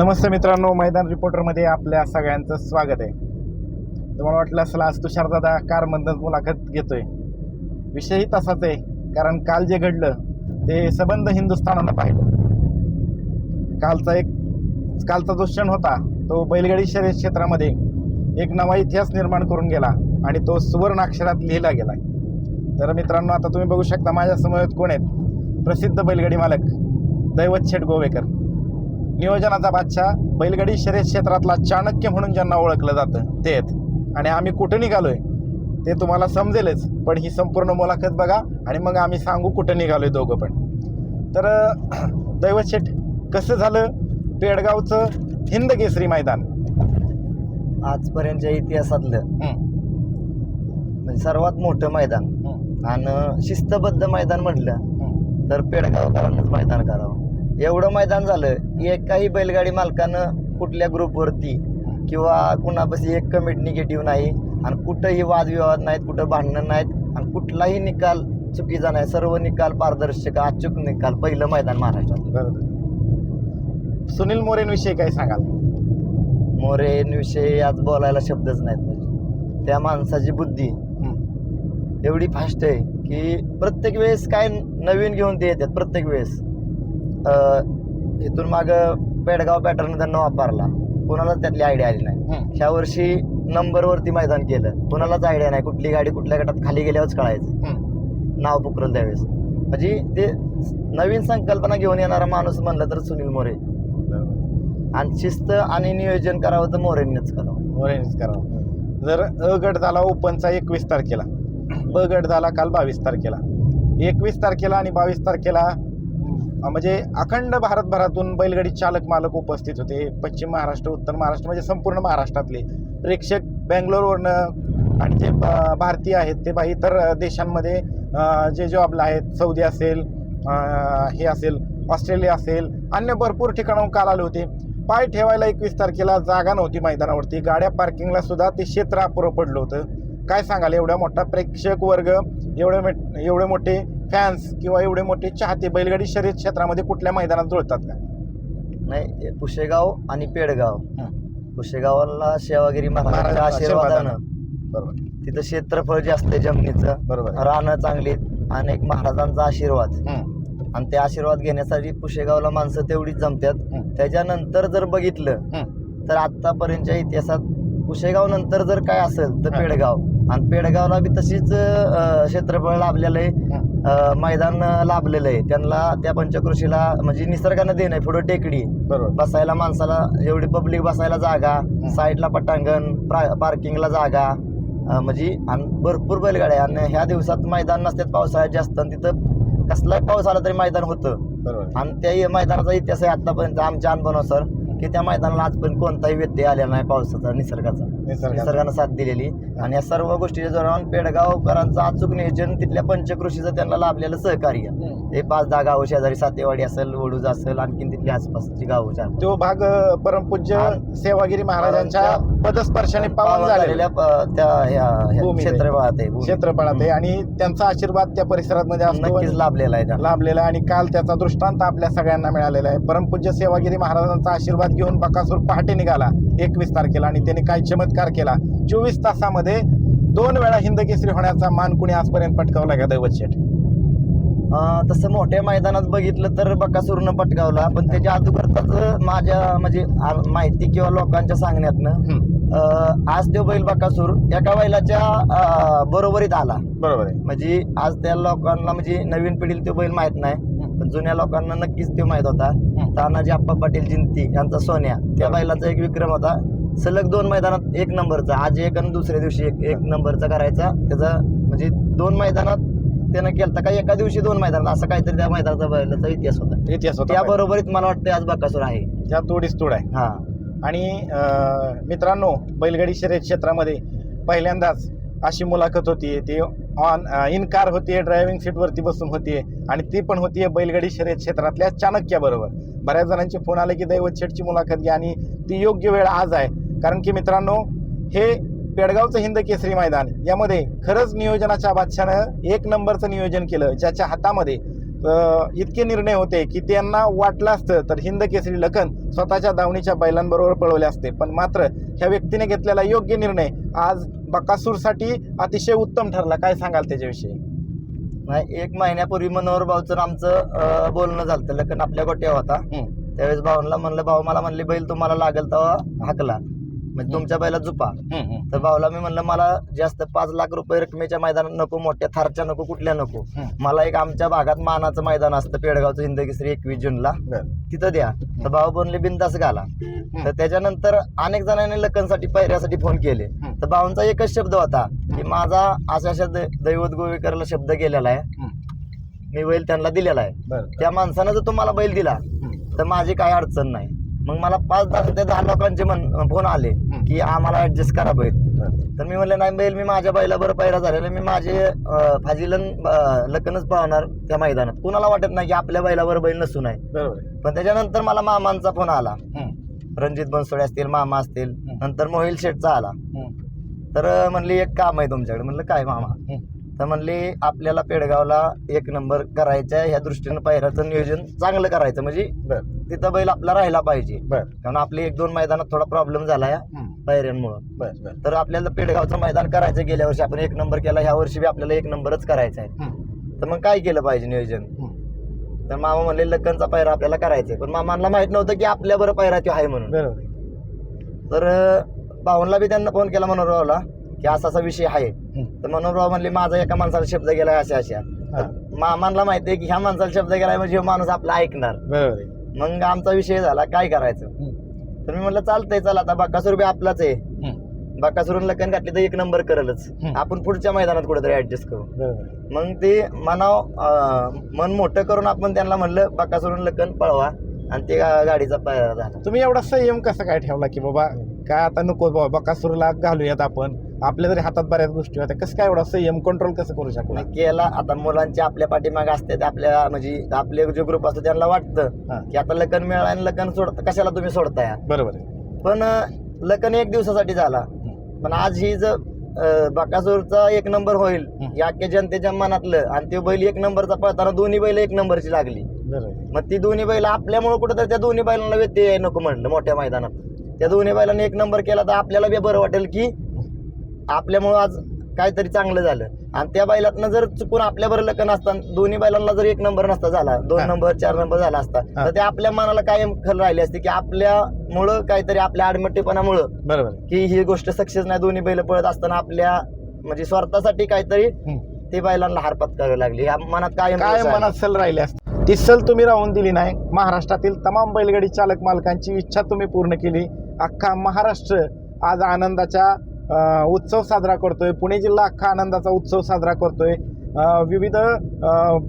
नमस्ते मित्रांनो मैदान रिपोर्टरमध्ये आपल्या सगळ्यांचं स्वागत आहे. तुम्हाला वाटलं असलं आज तुषारदादा कारमधनच मुलाखत घेतोय. विषयही तसाच आहे कारण काल जे घडलं ते सबंध हिंदुस्थानानं पाहिलं. कालचा एक कालचा जो क्षण होता तो बैलगाडी शर्यत क्षेत्रामध्ये एक नवा इतिहास निर्माण करून गेला आणि तो सुवर्ण अक्षरात लिहिला गेला. तर मित्रांनो आता तुम्ही बघू शकता माझ्यासमोर कोण आहेत. प्रसिद्ध बैलगाडी मालक दैवत शेट गोवेकर नियोजनाचा बादशाह बैलगाडी शर्यत क्षेत्रातला चाणक्य म्हणून ज्यांना ओळखलं जातं ते आहेत. आणि आम्ही कुठं निघालोय ते तुम्हाला समजेलच पण ही संपूर्ण मुलाखत बघा आणि मग आम्ही सांगू कुठं निघालोय दोघं पण. तर अं, दैवत शेठ कसं झालं पेडगावचं हिंद केसरी मैदान? आजपर्यंतच्या इतिहासातलं. म्हणजे सर्वात मोठं मैदान. आणि शिस्तबद्ध मैदान म्हटलं. तर पेडगावकरांनाच मैदान करावं. एवढं मैदान झालं की एकाही बैलगाडी मालकानं कुठल्या ग्रुपवरती किंवा कुणापाशी एक कमिट निगेटिव्ह नाही आणि कुठंही वादविवाद नाहीत कुठं भांडणं नाहीत आणि कुठलाही निकाल चुकीचा नाही. सर्व निकाल पारदर्शक अचूक निकाल पहिलं मैदान महाराष्ट्रात. बरोबर. सुनील मोरेंविषयी काय सांगाल? मोरेंविषयी आज बोलायला शब्दच नाहीत म्हणजे. त्या माणसाची बुद्धी. एवढी फास्ट आहे की प्रत्येक वेळेस काय नवीन घेऊन ते येतात प्रत्येक वेळेस. इथून माग पेडगाव पॅटर्न त्यांना वापरला. कोणालाच त्यातली आयडिया आली नाही. ह्या वर्षी नंबरवरती मैदान केलं. कोणालाच आयडिया नाही. कुठली गाडी कुठल्या गटात खाली गेल्यावरच कळायचं. नाव पुकरल त्यावेळेस. म्हणजे ते नवीन संकल्पना घेऊन येणारा माणूस म्हणलं तर सुनील मोरे. आणि शिस्त आणि नियोजन करावं तर मोरेंनीच करावं. मोरेंनीच करावं. जर अ गट झाला ओपनचा एकवीस तारखेला. ब गट झाला काल बावीस तारखेला. एकवीस तारखेला आणि बावीस तारखेला म्हणजे अखंड भारतभरातून बैलगाडी चालक मालक उपस्थित होते. पश्चिम महाराष्ट्र उत्तर महाराष्ट्र म्हणजे संपूर्ण महाराष्ट्रातले प्रेक्षक बँगलोरवरनं आणि जे भारतीय आहेत ते बा इतर देशांमध्ये जे जॉबला आहेत सौदी असेल हे असेल ऑस्ट्रेलिया असेल अन्य भरपूर ठिकाणाहून काल आले होते. पाय ठेवायला एकवीस तारखेला जागा नव्हती मैदानावरती. गाड्या पार्किंगला सुद्धा ते क्षेत्र अपुरं पडलं होतं. काय सांगाल? एवढा मोठा प्रेक्षक वर्ग एवढे मोठ- एवढे मोठे फॅन्स किंवा एवढे मोठे चाहते बैलगाडी शर्यत क्षेत्रामध्ये कुठल्या मैदानात जुळतात का? नाही पुशेगाव आणि पेडगाव. पुशेगावाला सेवागिरी महाराजांच्या आशीर्वादानं बरोबर. तिथं क्षेत्रफळ जास्त आहे जमिनीचं. बरोबर. रानं चांगली आणि एक महाराजांचा आशीर्वाद. आणि ते आशीर्वाद घेण्यासाठी पुशेगावला माणसं तेवढीच जमतात. त्याच्यानंतर जर बघितलं. तर आतापर्यंतच्या इतिहासात पुशेगाव नंतर जर काय असेल तर. पेडगाव. आणि पेडगावला बी तशीच क्षेत्रफळ लाभलेलं आहे. मैदान लाभलेलं आहे. त्यांना त्या पंचकृषीला म्हणजे निसर्गानं देणं आहे. पुढं टेकडी. बसायला माणसाला एवढी पब्लिक बसायला जागा. साईडला पटांगण प्रा- पार्किंगला जागा. म्हणजे आणि भरपूर बैलगाड्या आणि ह्या दिवसात मैदान नसतात पावसाळ्यात जास्त. आणि तिथं कसलाही पाऊस आला तरी मैदान होतं. बरोबर. आणि त्या मैदानाचा इतिहास आहे आतापर्यंत. आमच्या अनुभवानुसार की त्या मैदानाला आजपर्यंत कोणताही व्यत्यय आलेला नाही पावसाचा निसर्गाचा. निसर्गानं साथ दिलेली. आणि या सर्व गोष्टीच्या जोरावर पेडगावकरांचं अचूक नियोजन तिथल्या पंचकृषीचं त्यांना लाभलेलं सहकार्य. हं. ते पाच दहा गावं शेजारी सातेवाडी असेल वडूज असेल आणखीन तिथली आसपासची गावं चार तो भाग परमपूज्य सेवागिरी महाराजांच्या पदस्पर्शाने पावन झालेला. झालेल्या त्या. क्षेत्रफळात आहे. क्षेत्रफळात आहे. आणि त्यांचा आशीर्वाद त्या परिसरामध्ये असतो नक्कीच लाभलेला आहे. लाभलेला आणि काल त्याचा दृष्टांत आपल्या सगळ्यांना मिळालेला आहे. परमपूज्य सेवागिरी महाराजांचा आशीर्वाद घेऊन बकासूर पहाटे निघाला एकवीस तारखेला आणि त्याने काय चमत्कार केला. चोवीस तासामध्ये दोन वेळा हिंद केसरी होण्याचा मान कुणी आजपर्यंत पटकावला का दैवत शेठ? तसं मोठ्या मैदानात बघितलं तर बकासूरनं पटकावला पण त्याच्या अगोदरच माझ्या म्हणजे माहिती किंवा लोकांच्या सांगण्यातनं अं, आज तो बैल बकासूर एका बैलाच्या बरोबरीत आला. बरोबर आहे. म्हणजे आज त्या लोकांना म्हणजे नवीन पिढीला तो बैल माहीत नाही पण जुन्या लोकांना नक्कीच तो माहीत होता. तानाजी आप्पा पाटील जिंती यांचा सोन्या त्या बैलाचा एक विक्रम होता. सलग दोन मैदानात एक नंबरचा आज एक आणि दुसऱ्या दिवशी एक एक नंबरचा करायचा. त्याचा म्हणजे दोन मैदानात त्यानं केलता का एका दिवशी दोन मैदानात असं काहीतरी त्या मैदानाचा बैलाचा इतिहास होता. इतिहास होता त्या बरोबरीत मला वाटतं आज बकासूर आहे. त्या तोडीस तोड आहे. हा. आणि मित्रांनो बैलगाडी शर्यत क्षेत्रामध्ये पहिल्यांदाच अशी मुलाखत होती ती ऑन इन कार होतीये ड्रायव्हिंग सीटवरती बसून होतीये आणि ती पण होतीये बैलगाडी शर्यत क्षेत्रातल्या चाणक्याबरोबर. बऱ्याच जणांचे फोन आले की दैवत शेठची मुलाखत घ्या आणि ती योग्य वेळ आज आहे. कारण की मित्रांनो हे पेडगावचं हिंद केसरी मैदान यामध्ये खरंच नियोजनाच्या बादशानं एक नंबरचं नियोजन केलं ज्याच्या हातामध्ये इतके निर्णय होते की त्यांना वाटलं असतं तर हिंद केसरी लखन स्वतःच्या दावणीच्या बैलांबरोबर पळवले असते. पण मात्र ह्या व्यक्तीने घेतलेला योग्य निर्णय आज बकासूरसाठी अतिशय उत्तम ठरला. काय सांगाल त्याच्याविषयी? नाही एक महिन्यापूर्वी मनोहर भाऊचं आमचं बोलणं झालं लग्न आपल्या गोट्या होता. त्यावेळेस भाऊला म्हणलं भाऊ मला म्हणले बैल तुम्हाला लागेल तेव्हा हाकला. म्हणजे तुमच्या बैला झुपा. तर भाऊला मी म्हणलं मला जास्त पाच लाख रुपये रकमेच्या मैदानात नको मोठ्या थारच्या नको कुठल्या नको. मला एक आमच्या भागात मानाचं मैदान असतं पेडगावचं हिंदकेसरी एकवीस जूनला. तिथं द्या तर भाऊ बनले बिंदास घाला तर त्याच्यानंतर अनेक जणांनी लखनसाठी पायऱ्यासाठी फोन केले. तर भाऊंचा एकच शब्द होता की माझा अशा अशा दैवत गोवेकरला शब्द गेलेला आहे. मी बैल त्यांना दिलेला आहे. त्या माणसानं जर तुम्हाला बैल दिला. तर माझी काय अडचण नाही मग मला पाच दहा ते दहा लोकांचे मन फोन आले की आम्हाला ऍडजस्ट करा बैल. तर मी म्हणलं नाही बैल मी माझ्या बैला बरं पहिला झालेला मी माझे फाजिलन लग्नच पाहणार त्या मैदानात कुणाला वाटत नाही की आपल्या बैलावर बैल नसून आहे. पण त्याच्यानंतर मला मामांचा फोन आला. रणजित बनसोडे असतील मामा असतील. नंतर मोहिल शेठचा आला. तर म्हणली एक काम आहे तुमच्याकडे म्हणलं काय मामा. तर म्हणले आपल्याला पेडगावला एक नंबर करायचा आहे ह्या दृष्टीनं पायऱ्याचं नियोजन चांगलं करायचं म्हणजे बरं. तिथं बैल आपला राहिला पाहिजे बरं. कारण आपले एक दोन मैदानात थोडा प्रॉब्लेम झाला या. पायऱ्यांमुळं बरं, बरं. तर आपल्याला पेडगावचं मैदान करायचं गेल्या वर्षी आपण एक नंबर केला ह्या वर्षी बी आपल्याला एक नंबरच करायचा आहे. तर मग काय केलं पाहिजे नियोजन. तर मामा म्हणले लक्कनचा पायरा आपल्याला करायचा आहे पण मामांना माहीत नव्हतं की आपल्या बरं पायरा तो आहे म्हणून. तर अं, भाऊंला बी त्यांना फोन केला मनोहररावला की असा असा विषय आहे. तर मनोहरराव म्हणले माझा एका माणसाला शब्द गेलाय अशा अशा हा. मामांना माहिती आहे की ह्या माणसाला शब्द गेलाय म्हणजे ह्यो माणूस आपला ऐकणार. मग आमचा विषय झाला काय करायचं. तर मी म्हणलं चालतंय चला आता बाकासूर बी आपलाच आहे. बाकासूरून लग्न घातली तर एक नंबर करलच. आपण पुढच्या मैदानात कुठेतरी ऍडजस्ट करू. मग ते मनाव मन मोठं करून आपण त्यांना म्हणलं बाकासूरून लग्न पळवा आणि ते गाडीचा पायरा झाला तुम्ही एवढा संयम कसा काय ठेवला की बाबा काय आता नको बाबा बकासूरला घालूयात आपण आपल्या तरी हातात बऱ्याच गोष्टी होत्या. कसं काय एवढा संयम कंट्रोल कसं करू शकला मग केला आता मुलांचे आपल्या पाठीमागे असते आपल्या म्हणजे आपले जे ग्रुप असतो त्यांना वाटतं. की आता लग्न मिळालं आणि लग्न सोडता कशाला तुम्ही सोडताय? बरोबर पण लग्न एक दिवसासाठी झाला. पण आज ही जर बकासूरचा एक नंबर होईल. या अख्ख्या जनतेच्या मनातलं आणि ते बैल एक नंबरचा पळताना दोन्ही बैल एक नंबरची लागली. मग ती दोन्ही बैल आपल्यामुळे कुठं त्या दोन्ही बैलांना व्यत्यय नको म्हणलं मोठ्या मैदानात. त्या दोन्ही बैलांनी एक नंबर केला तर आपल्याला बी बरं वाटेल की आपल्यामुळं आज काहीतरी चांगलं झालं आणि त्या बैलातनं जर चुकून आपल्या बरं लग्न असताना दोन्ही बैलांना जर एक नंबर नसता झाला दोन हा. नंबर चार नंबर झाला असता हा. तर ते आपल्या मनाला कायम खल राहिली असते की आपल्यामुळं काहीतरी आपल्या आडमट्टीपणामुळं बरोबर. की ही गोष्ट सक्सेस नाही दोन्ही बैल पळत असताना आपल्या म्हणजे स्वार्थासाठी काहीतरी हम्म. ते बैलांना हार पत्करावी लागली ह्या मनात कायम काय. मनात सल राहिली असते ती सल तुम्ही राहून दिली नाही महाराष्ट्रातील तमाम बैलगाडी चालक मालकांची इच्छा तुम्ही पूर्ण केली अख्खा महाराष्ट्र आज आनंदाच्या उत्सव साजरा करतोय. पुणे जिल्हा अख्खा आनंदाचा उत्सव साजरा करतोय. विविध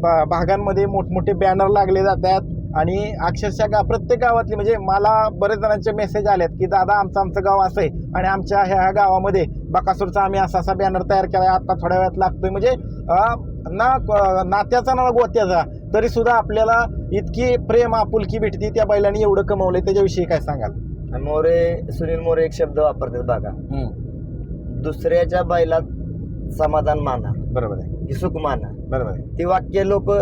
भा- भागांमध्ये मोठमोठे बॅनर लागले जातात आणि अक्षरशः गा प्रत्येक गावातली म्हणजे मला बरेच जणांचे मेसेज आलेत की दादा आमचं आमचं गाव असं आहे आणि आमच्या ह्या ह्या गावामध्ये बकासूरचा आम्ही असा असा बॅनर तयार केला आहे आता थोड्या वेळात लागतोय. म्हणजे ना नात्याचा ना गोत्याचा तरी सुद्धा आपल्याला इतकी प्रेम आपुलकी भेटती त्या बैलांनी एवढं कमवलंय. त्याच्याविषयी काय सांगाल? मोरे सुनील मोरे एक शब्द वापरतात बघा. दुसऱ्याच्या बैलात समाधान माना. बरोबर आहे. सुख माना. बरोबर आहे. ती वाक्य लोक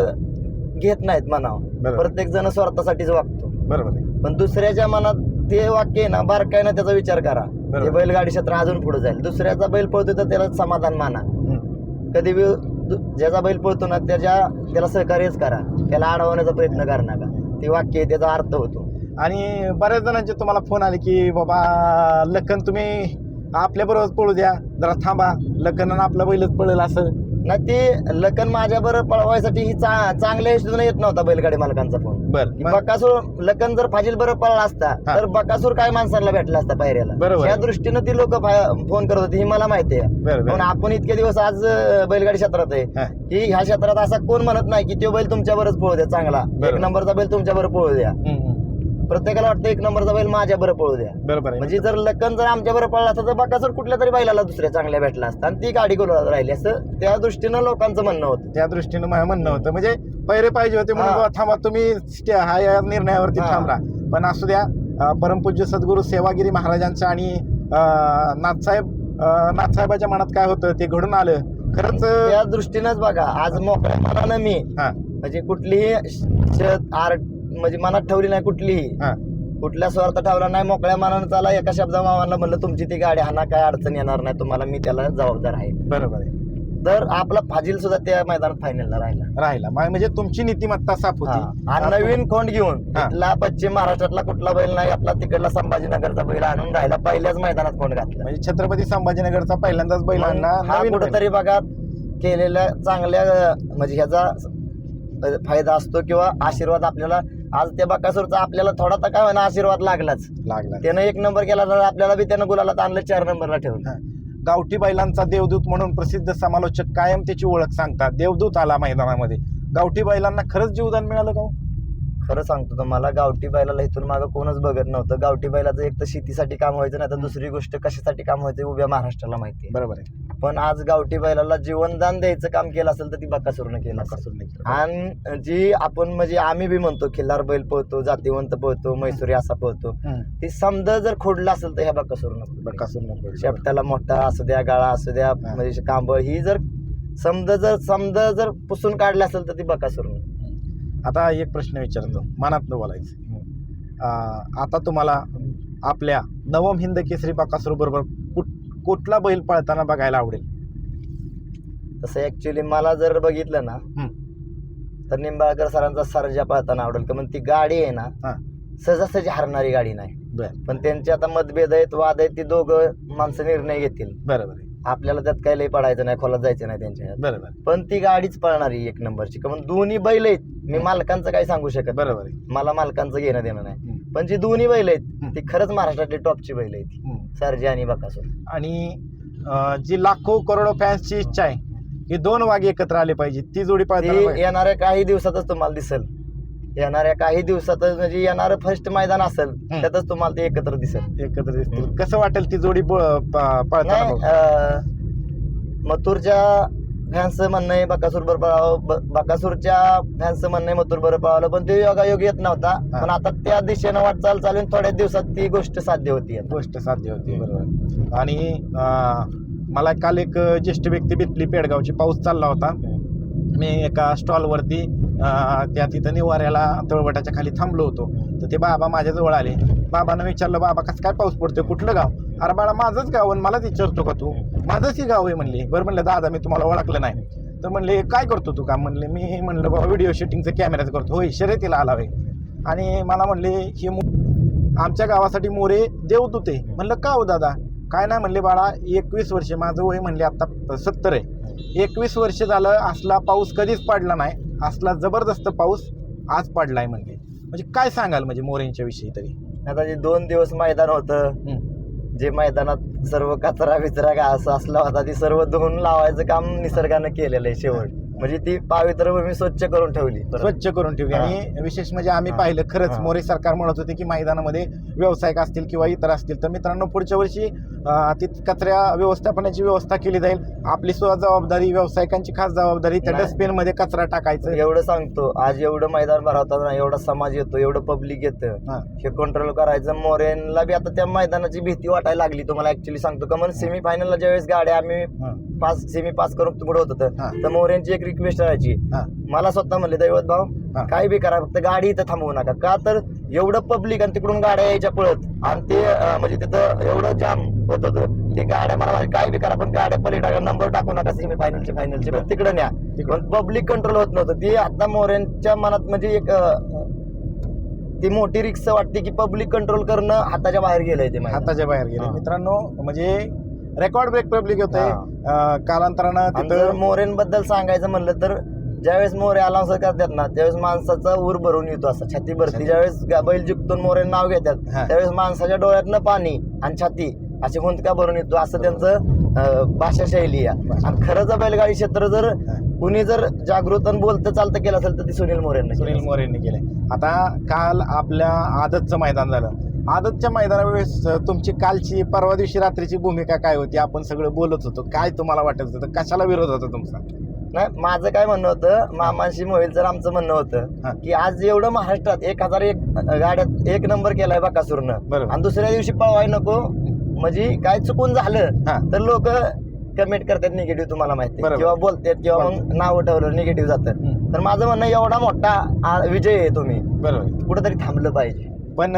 घेत नाहीत बरोबर. प्रत्येक जण स्वार्थासाठीच वागतो. बरोबर आहे. पण दुसऱ्याच्या मनात ते वाक्य आहे ना बारकाईनं त्याचा विचार करा. ते बैलगाडी क्षेत्र अजून पुढे जाईल. दुसऱ्याचा बैल पळतोय तर त्याला समाधान माना. हम्म. कधी बी दु- ज्याचा बैल पळतो ना त्याच्या त्याला सहकार्यच करा. त्याला अडवण्याचा प्रयत्न करा नका. ते वाक्य आहे, त्याचा अर्थ होतो. आणि बऱ्याच जणांचे तुम्हाला फोन आले की बाबा लखन तुम्ही आपल्या बरोबर पळू द्या. जरा थांबा. लखन आपला बैलच पळेल असं. ना ते लखन माझ्या बरोबर पळवायसाठी ही चा- चांगल्या हेतून येत नव्हता बैलगाडी मालकांचा फोन. बर की बकासूर लखन जर फाजील बरोबर पळला असता हा. तर बकासूर काय माणसाला भेटला असता पायऱ्याला? बरोबर. या दृष्टीनं ती लोक फोन करत होती ही मला माहिती आहे. बर पण आपण इतके दिवस आज अं, बैलगाडी क्षेत्रात आहे हा. की ह्या क्षेत्रात असा कोण म्हणत नाही की तो बैल तुमच्या बरोबर पळू द्या चांगला. एक. नंबरचा बैल तुमच्या बरोबर पळू द्या. प्रत्येकाला वाटतं एक नंबरचा बैल माझ्या बरोबर पळू द्या. बरोबर आहे. म्हणजे जर लखन जर आमच्या बरोबर पळला असता तर बकासूर कुठल्या तरी बैलाला दुसऱ्या चांगल्या भेटला असता. आणि ती गाडी गोलवात राहिली असं त्या दृष्टीनं लोकांचं म्हणणं होतं. त्या दृष्टीनं माझं म्हणणं होतं. म्हणजे पैरे पाहिजे होते म्हणून हा. थांबा तुम्ही स्टे- हा या निर्णयावरती हा. थांबला पण असू द्या अं, परमपूज्य सद्गुरू सेवागिरी महाराजांच्या आणि अं, नाथसाहेब अं, नाथसाहेबाच्या मनात काय होतं ते घडून आलं. खरंच त्या दृष्टीनंच बघा आज मोकळ्या मनानं मी हा. म्हणजे कुठलीही श- आर म्हणजे मनात ठेवली नाही कुठलीही. हा. कुठल्या स्वार्थ ठेवला नाही मोकळ्या मनानं चाला एका शब्दा मामाला म्हणलं तुमची ती गाडी हाना काय अडचण येणार नाही तुम्हाला मी त्याला जबाबदार आहे. बरोबर आहे. तर आपला फाजील सुद्धा त्या मैदानात फायनलला राहिला. राहिला. मा- म्हणजे तुमची नीतिमत्ता साफ हा. होती आणि नवीन खोंड घेऊन हा. इथला पश्चिम महाराष्ट्रातला कुठला बैल नाही आपला तिकडला संभाजीनगरचा बैल आणून राहिला पहिल्याच मैदानात खोंड घातला. म्हणजे छत्रपती संभाजीनगरचा पहिल्यांदाच बैलांना मग हा नवीन बैल. कुठंतरी बघा केलेल्या चांगल्या अं, म्हणजे ह्याचा फायदा असतो किंवा आशीर्वाद आपल्याला आज त्या बकासूरचा आपल्याला थोडा तर काय होईना आशीर्वाद लागलाच. लागला त्यानं एक नंबर केला तर आपल्याला बी त्यानं गुलाला आणलं चार नंबरला ठेवलं. हा. गावठी बैलांचा देवदूत म्हणून प्रसिद्ध समालोचक कायम त्याची ओळख सांगतात. देवदूत आला मैदानामध्ये. गावठी बैलांना खरंच जीवदान मिळालं का हो? खरं सांगतो तुम्हाला गावठी बैलाला इथून मागं कोणच बघत नव्हतं. गावठी बैलाचं एक तर शेतीसाठी काम व्हायचं नाही तर दुसरी गोष्ट कशासाठी काम व्हायचं उभ्या महाराष्ट्राला माहिती आहे. बरोबर आहे. पण आज गावठी बैलाला जीवनदान द्यायचं काम केलं असेल तर ती बकासूरनं केलं नकासूर निघतं. आणि जी आपण म्हणजे आम्ही बी म्हणतो खिल्लार बैल पळतो जातीवंत पळतो मैसुरी असा पळतो. ती समजा जर खोडलं असेल तर ह्या बकासूरनं नकासूर निघतं. शेपटाला मोठा असू द्या गाळा असू द्या म्हणजे कांबळ ही जर समजा जर समजा जर पुसून काढलं असेल तर ती बकासूरनं. आता एक प्रश्न विचारतो मनात बोलायचं. अं, आता तुम्हाला आपल्या नवम हिंद केसरी बाकासूर बरोबर कुठला बैल पळताना बघायला आवडेल? तसं ऍक्च्युली मला जर बघितलं ना. तर निंबाळकर सरांचा सर्जा पळताना आवडेल का ती गाडी आहे ना हा. सहजासहजी हरणारी गाडी नाही. बर. पण त्यांचे आता मतभेद आहेत वाद आहेत ती दोघं माणसं निर्णय घेतील. बरोबर आहे. आपल्याला त्यात काही लई पडायचं नाही खोलात जायचं नाही त्यांच्या ह्यात. बरोबर पण ती गाडीच पळणारी एक नंबरची. का दोन्ही बैल आहेत मी मालकांचं काही सांगू शकत नाही. बरोबर आहे. मला मालकांचं घेणं देणं नाही. हम्म. पण जी दोन्ही बैल आहेत. ती खरंच महाराष्ट्रातली टॉपची बैल आहेत. सरजा आणि बकासूर आणि अं, जी लाखो करोडो फॅन्सची इच्छा आहे की दोन वाघ एकत्र आले पाहिजे ती जोडी पळताना ती बघायला- येणाऱ्या काही दिवसातच तुम्हाला दिसेल येणाऱ्या काही दिवसातच म्हणजे येणारं फर्स्ट मैदान असेल त्यातच तुम्हाला ते एकत्र दिसेल एकत्र दिसतील. कसं वाटेल ती जोडी ब- प- पळताना नाही बघून? अं, मथुरच्या फॅन्सचं म्हणणं आहे बकासूर बरोबर पळावं बकासूरच्या फॅन्सचं म्हणणं आहे मथुर बरोबर पळावलं पण ते योगायोग येत नव्हता. पण आता त्या दिशेनं वाटचाल चालून थोड्याच दिवसात ती गोष्ट साध्य होती. गोष्ट साध्य होती. बरोबर. आणि मला काल एक ज्येष्ठ व्यक्ती भेटली पेडगावची. पाऊस चालला होता. मी एका स्टॉलवरती त्या तिथं निवाऱ्याला तळवटाच्या खाली थांबलो होतो. तर ते बाबा माझ्याजवळ आले. बाबांना विचारलं बाबा कसं काय पाऊस पडतोय? कुठलं गाव? अरे बाळा माझंच गाव आणि मलाच विचारतो का तू? माझंच ही गाव आहे म्हणली. बरं म्हणलं दादा मी तुम्हाला ओळखलं नाही. तर म्हणले काय करतो तू काम? म्हणले मी म्हणलं बाबा व्हिडिओ शूटिंगचं कॅमेराचं करतो. होय शर्यतीला आला होय. आणि मला म्हणले हे आमच्या गावासाठी मोरे देवदूत आहे म्हणलं का हो दादा? काय नाही म्हणले बाळा एकवीस वर्ष माझं वय म्हणले आता सत्तर आहे. एकवीस वर्ष झालं असला पाऊस कधीच पडला नाही. असला जबरदस्त पाऊस आज पडलाय म्हणले. म्हणजे काय सांगाल म्हणजे मोरेंच्या विषयी तरी? आता जे दोन दिवस मैदान होतं जे मैदानात सर्व कचरा बिचरा असं असला होता ती सर्व धुवून लावायचं काम निसर्गानं केलेलं आहे शेवट. म्हणजे ती पावित्र भूमी स्वच्छ करून ठेवली. स्वच्छ करून ठेवली. आणि विशेष म्हणजे आम्ही. पाहिलं खरंच. मोरे सरकार म्हणत होते की मैदानामध्ये व्यावसायिक असतील किंवा इतर असतील तर मित्रांनो पुढच्या वर्षी ती कचऱ्या व्यवस्थापनाची व्यवस्था केली जाईल आपली सुद्धा जबाबदारी व्यावसायिकांची खास जबाबदारी त्या. डस्टबिनमध्ये कचरा टाकायचं एवढं सांगतो आज एवढं मैदान भरवतात ना एवढा समाज येतो एवढं पब्लिक येतं हा. कंट्रोल करायचं मोरेनला बी आता त्या मैदानाची भीती वाटायला लागली तुम्हाला ऍक्च्युली सांगतो का म्हणून सेमी फायनलला ज्यावेळेस गाड्या आम्ही. पास सेमी पास करून पुढे होत होतं. तर मोरेंची एक रिक्वेस्ट राहायची हा. मला स्वतः म्हणले दैवत भाऊ हा. काय बी करा फक्त गाडी इथं थांबवू नका का तर एवढं पब्लिक आणि तिकडून गाड्या यायच्या पळत आणि ते अं, म्हणजे तिथं एवढं जाम होत होतं ते गाड्या मला म्हणाले, काय बी करा पण गाड्या पली टाका नंबर टाकू नका सेमी फायनलचे फायनलचे पण तिकडे न्या. पण पब्लिक कंट्रोल होत नव्हतं ती आता मोऱ्यांच्या मनात म्हणजे एक अं, ती मोठी रिक्स वाटते की पब्लिक कंट्रोल करणं हाताच्या बाहेर गेलंय ते. हाताच्या बाहेर गेले हा. मित्रांनो म्हणजे रेकॉर्ड ब्रेक पब्लिक होते. कालांतरानं तिथं मोरेंबद्दल सांगायचं म्हणलं तर ज्यावेळेस मोरे अलाउन्स करतात ना त्यावेळेस माणसाचा ऊर भरून येतो असं छाती भरती. ज्यावेळेस बैल जिंकतून मोरे नाव घेतात. त्यावेळेस माणसाच्या डोळ्यातनं पाणी आणि छाती अशी हुंदका भरून येतो असं त्यांचं भाषा शैली आहे. आणि खरंच बैलगाडी क्षेत्र जर कुणी जर जागृत आणि बोलतं चालतं केलं असेल तर ती सुनील मोरेंना सुनील मोरेंनी केले आता काल आपल्या आदतचं मैदान झालं. आदतच्या मैदानावेळेस तुमची कालची परवा दिवशी रात्रीची भूमिका काय होती? आपण सगळं बोलत होतो. काय तुम्हाला वाटत होतं? कशाला विरोध होता तुमचा? नाही माझं काय म्हणणं होतं मामांशी मोहिलचं आमचं म्हणणं. होतं की आज एवढं महाराष्ट्रात एक हजार एक गाड्यात एक नंबर केलाय बकासूरनं आणि दुसऱ्या दिवशी पळवाय नको. म्हणजे काय चुकून झालं तर लोक कमेंट करतात निगेटिव्ह तुम्हाला माहिती. किंवा बोलतात किंवा मग नाव ठेवलं निगेटिव्ह जातं. तर माझं म्हणणं एवढा मोठा विजय आहे तुम्ही. बरोबर. कुठेतरी थांबलं पाहिजे. पण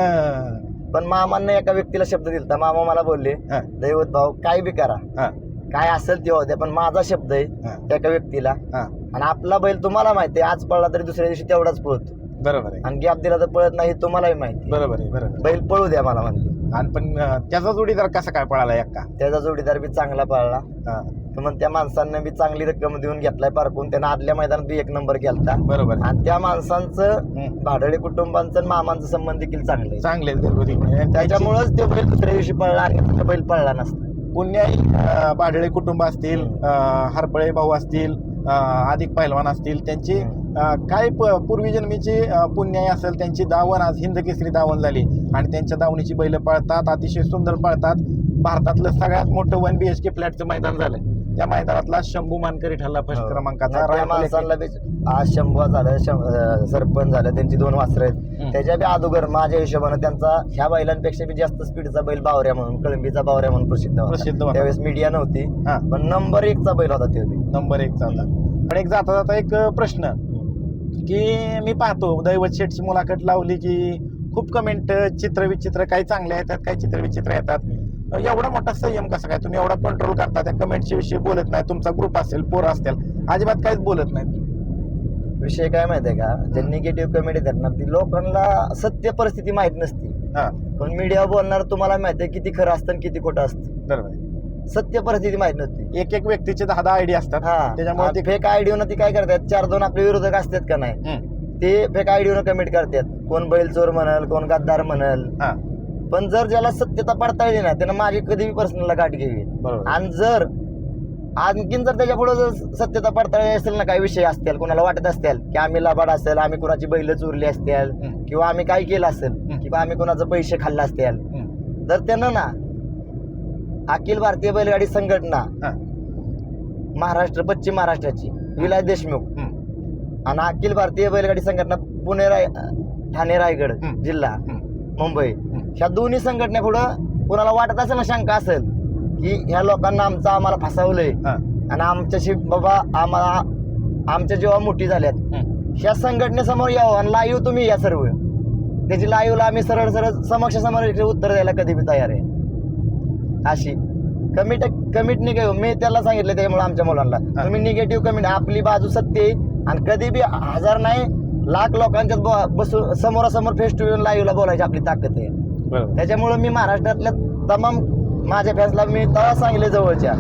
पण मामांना एका व्यक्तीला शब्द दिलता. मामा मला बोलले हा, दैवत भाऊ काय बी करा. हा, काय असेल ते होते पण माझा शब्द आहे हा, एका व्यक्तीला. हा. आणि आपला बैल तुम्हाला माहिती आहे आज पळला तरी दुसऱ्या दिवशी तेवढाच पळतो. बरोबर आहे. आणि गॅप दिला तर पळत नाही हे तुम्हालाही माहिती. बरोबर आहे बरोबर आहे. बैल पळू द्या मला म्हणले. आणि पण अं, त्याचा जोडीदार कसा काय पळाला एक्का त्याचा जोडीदार बी चांगला पळला. हा, तर मग त्या माणसांना बी चांगली रक्कम देऊन घेतलाय पारखून त्यानं आदल्या मैदानात बी एक नंबर केलता. बरोबर. आणि त्या माणसांचं. भाडळे कुटुंबांचं आणि मामांचं संबंध देखील चांगले. चांगले त्याच्यामुळेच तो बैल दुसऱ्या दिवशी पळला आणि बैल पळला नसता. पुण्याई भाडळे कुटुंब असतील हरपळे भाऊ असतील अधिक पैलवान असतील त्यांची काय पूर्वीजन्मीची पुण्याई असेल त्यांची दावण आज हिंद केसरी दावण झाली. आणि त्यांच्या दावणीची बैल पळतात अतिशय सुंदर पळतात. भारतातलं सगळ्यात मोठं वन बी एच के फ्लॅटचं मैदान झालं त्या मैदानातला शंभू मानकरी ठरला फर्स्ट क्रमांकाचा. हो. त्या एक- माणसांना बी आज शंभू झालं शं- अं, सरपंच झालं त्यांची दोन वासरं आहेत. त्याच्या बी अगोदर माझ्या हिशोबानं त्यांचा ह्या बैलांपेक्षा बी जास्त स्पीडचा बैल बावऱ्या म्हणून कळंबीचा बावऱ्या म्हणून प्रसिद्ध होता. प्रसिद्ध होता. त्यावेळेस मीडिया नव्हती हा. पण नंबर एकचा बैल होता तो बी. नंबर एक चालला. आणि एक जाता जाता एक प्रश्न. की मी पाहतो दैवत शेटची मुलाखत लावली की खूप कमेंट चित्र विचित्र काही चांगले येतात काही चित्र विचित्र येतात. एवढा मोठा संयम कसा काय? तुम्ही एवढा कंट्रोल करता त्या कमेंटच्या विषयी बोलत नाही तुमचा ग्रुप असेल पोर असतील अजिबात काहीच बोलत नाही विषय काय माहितीये का? जे निगेटिव्ह कमेंट करणार ती लोकांना सत्य परिस्थिती माहीत नसती. हा. पण मीडिया बोलणार तुम्हाला माहिती आहे किती खरं असतं आणि किती खोटं असतं. बरोबर. सत्य परिस्थिती माहीत नसती. एक एक व्यक्तीचे दहा दहा आयडिया असतात त्याच्यामुळे हा ते फेक आयडिओनं ती काय करतात? चार दोन आपले विरोधक असतात का नाही? हम्म. ते फेक आयडिओनं कमेंट करतात. कोण बैल चोर म्हणाल कोण गद्दार म्हणाल. हा. पण जर ज्याला सत्यता पडताळली ना त्यानं माझी कधी पर्सनलला गाठ घ्यावी बरोबर आणि जर आणखीन जर त्याच्या पुढे जर सत्यता पडताळली असेल ना काही विषय असतील कोणाला वाटत असतील की आम्ही लबाड असेल आम्ही कोणाची बैल चोरली असतील हम्म. किंवा आम्ही काय केलं असेल हम्म. किंवा आम्ही कोणाचे पैसे खाल्ले असतील हम्म. तर त्यानं ना अखिल भारतीय बैलगाडी संघटना हा. महाराष्ट्र पश्चिम महाराष्ट्राची विलास देशमुख हम्म. आणि अखिल भारतीय बैलगाडी संघटना पुणे राय ठाणे रायगड हम्म. जिल्हा हम्म. मुंबई. ह्या दोन्ही संघटने पुढं कुणाला वाटत असेल ना शंका असेल की ह्या लोकांना आमचं आम्हाला फसवलंय. आणि आमच्याशी बाबा आम्हाला आमच्या जेव्हा मोठी झाल्यात. ह्या संघटनेसमोर यावं आणि लाईव्ह तुम्ही या सर्व. त्याची लाईव्हला आम्ही सरळ सरळ समक्ष समोर उत्तर द्यायला कधी बी तयार आहे. अशी. कमिट कमिट निघेव मी त्याला सांगितलं त्यामुळे आमच्या मुलांना. तुम्ही निगेटिव्ह कमिट आपली बाजू सत्य आहे. आणि कधी बी हजार नाही लाख लोकांच्यात ब- बसून समोरासमोर फेस टू लाईव्हला बोलायची आपली ताकद आहे. त्याच्यामुळे मी महाराष्ट्रातल्या तमाम माझ्या फॅन्सला मी तेव्हा सांगितले जवळच्या.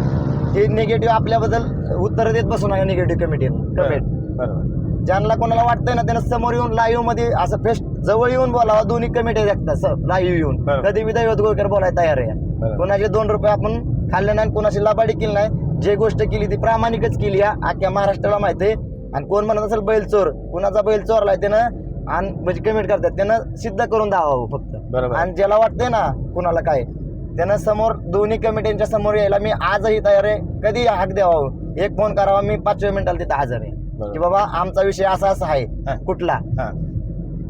की निगेटिव्ह आपल्याबद्दल उत्तर देत बसू नका निगेटिव्ह कमिटी कमेंट ज्यांना कोणाला वाटतंय ना त्यांना समोर येऊन लाईव्हमध्ये असं फेस जवळ येऊन बोलावं दोन्ही कमिटी देखतात लाईव्ह येऊन. कधी दैवत गोळकर बोलायला तयार आहे. कोणाचे दोन रुपये आपण खाल्ले नाही कोणाची लबाडी केली नाही जे गोष्ट केली ती प्रामाणिकच केली या अख्ख्या महाराष्ट्राला माहिती आहे. आणि कोण म्हणत असेल बैल चोर कुणाचा बैल चोरलाय त्यानं आणि म्हणजे कमेंट करतात त्यानं सिद्ध करून दावावं फक्त. बरोबर. आणि ज्याला वाटतंय ना कुणाला काय त्यानं समोर दोन्ही कमिट्यांच्या समोर यायला मी आजही तयार आहे कधी हाक द्यावा. एक फोन करावा मी पाचव्या मिनिटाला तिथं हजर आहे. बरोबर. की बाबा आमचा विषय असा असा हा. आहे कुठला? हा.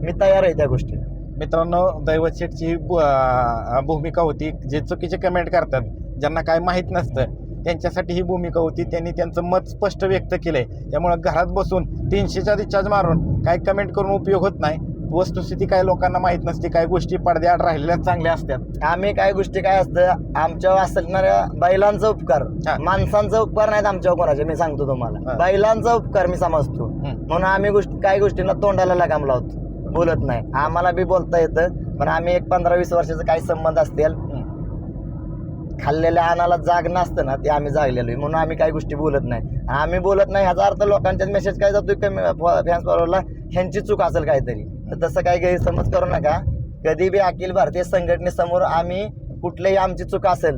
मी तयार आहे त्या गोष्टीला. मित्रांनो दैवत शेठची भू- अं, भूमिका होती जे चुकीचे कमेंट करतात ज्यांना काय माहीत नसतं त्यांच्यासाठी ही भूमिका होती. त्यांनी त्यांचं मत स्पष्ट व्यक्त केलंय. त्यामुळे घरात बसून तीनशेच्या रिचार्ज मारून काय कमेंट करून उपयोग होत नाही. वस्तुस्थिती काय लोकांना माहीत नसते. काय गोष्टी पडद्याआड राहिलेल्या चांगल्या असतात. आम्ही काय गोष्टी काय असतं आमच्यावर असणाऱ्या बैलांचा उपकार. माणसांचा उपकार नाहीत आमच्यावर कोणाचे मी सांगतो तुम्हाला. बैलांचा उपकार मी समजतो. म्हणून आम्ही गोष्टी काही गोष्टींना तोंडाला लगाम लावतो. बोलत नाही. आम्हाला बी बोलता येतं पण आम्ही एक पंधरा वीस वर्षाचा काही संबंध असतील खाल्लेल्या अन्नाला जाग नसतं ना ते आम्ही जागलेलो आहे म्हणून आम्ही काही गोष्टी बोलत नाही. आम्ही बोलत नाही ह्याचा अर्थ लोकांच्याच मेसेज काय जातोय फॅन्स फॉलोअरला ह्यांची चूक असेल काहीतरी. तर तसं काही गैरसमज करू नका. कधी बी अखिल भारतीय संघटनेसमोर आम्ही कुठलंही आमची चूक असेल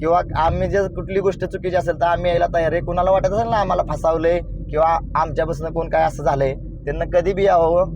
किंवा आम्ही जर कुठली गोष्ट चुकीची असेल तर आम्ही यायला तयार आहे. कुणाला वाटत असेल ना आम्हाला फसावलंय किंवा आमच्यापासून कोण काय असं झालंय त्यांना कधी बी यावं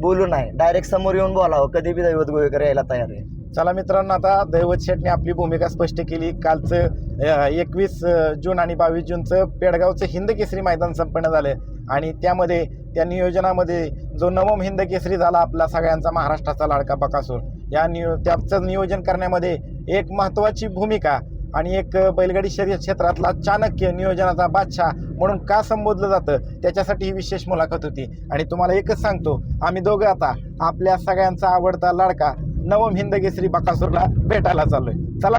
बोलू नाही डायरेक्ट समोर येऊन बोलावं. कधी बी दैवत गोळीकर यायला तयार आहे. चला मित्रांनो आता दैवत शेठने आपली भूमिका स्पष्ट केली. कालचं एकवीस जून आणि बावीस जूनचं पेडगावचं हिंद केसरी मैदान संपन्न झालं. आणि त्यामध्ये त्या नियोजनामध्ये जो नवम हिंद केसरी झाला आपला सगळ्यांचा महाराष्ट्राचा लाडका बकासूर. या नियो त्याचं नियोजन करण्यामध्ये एक महत्त्वाची भूमिका आणि एक बैलगाडी शर्यत क्षेत्रातला चाणक्य नियोजनाचा बादशाह म्हणून का संबोधलं जातं त्याच्यासाठी ही विशेष मुलाखत होती. आणि तुम्हाला एकच सांगतो आम्ही दोघं आता आपल्या सगळ्यांचा आवडता लाडका नवम हिंदकेसरी बकासूरला भेटायला चाललोय. चला.